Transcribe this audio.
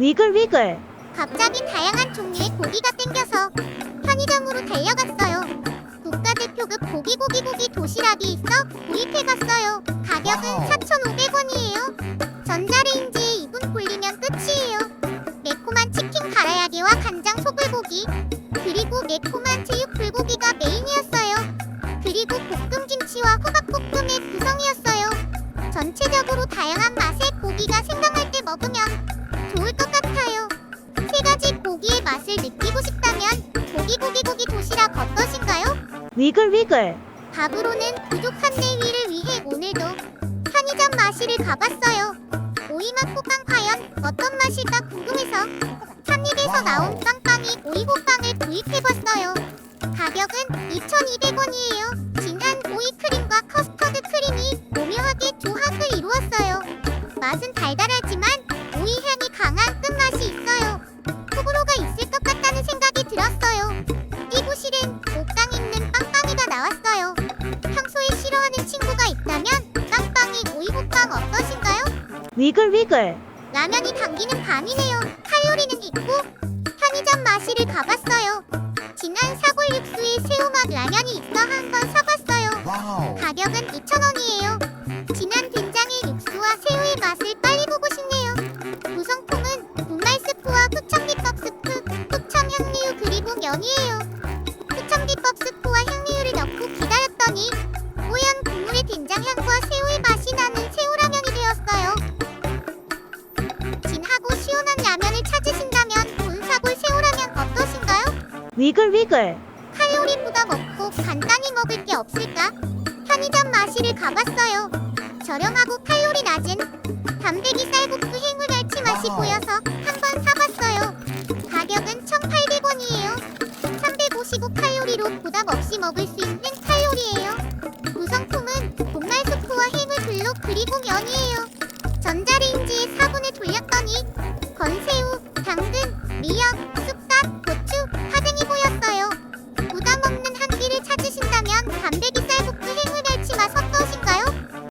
위글위글 갑자기 다양한 종류의 고기가 땡겨서 편의점으로 달려갔어요. 국가대표급 고기고기고기 도시락이 있어 구입해갔어요. 가격은 4,500원이에요. 전자레인지에 2분 굴리면 끝이에요. 매콤한 치킨 가라야기와 간장 소불고기 그리고 매콤한 제육 불고기가 메인이었어요. 그리고 볶음 김치와 호박볶음의 구성이었어요. 전체적으로 다양한 고기의 맛을 느끼고 싶다면 고기 고기 고기 도시락 어떠신가요? 위글위글 밥으로는 부족한 내 위를 위해 오늘도 편의점 마실을 가봤어요. 오이맛 호빵 과연 어떤 맛일까 궁금해서 한입에서 나온 빵빵이 오이호빵을 구입해봤어요. 가격은 2,200원이에요. 진한 오이 크림과 커스터드 크림이 오묘하게 조합을 이루었어요. 맛은 달달하 위글위글 라면이 당기는 반이네요. 칼로리는 있고 편의점 마실을 가봤어요. 진한 사골 육수에 위글위글 칼로리 부담 없고 간단히 먹을 게 없을까? 편의점 마실을 가봤어요. 저렴하고 칼로리 낮은 담배기 쌀국수 해물갈치 맛이. 보여서 한번 사봤어요. 가격은 1,800원이에요. 355 칼로리로 부담 없이 먹을 수 있는 칼로리예요. 구성품은 분말 스프와 해물 블록 그리고 면이에요. 전자레인지에 4분을 돌렸더니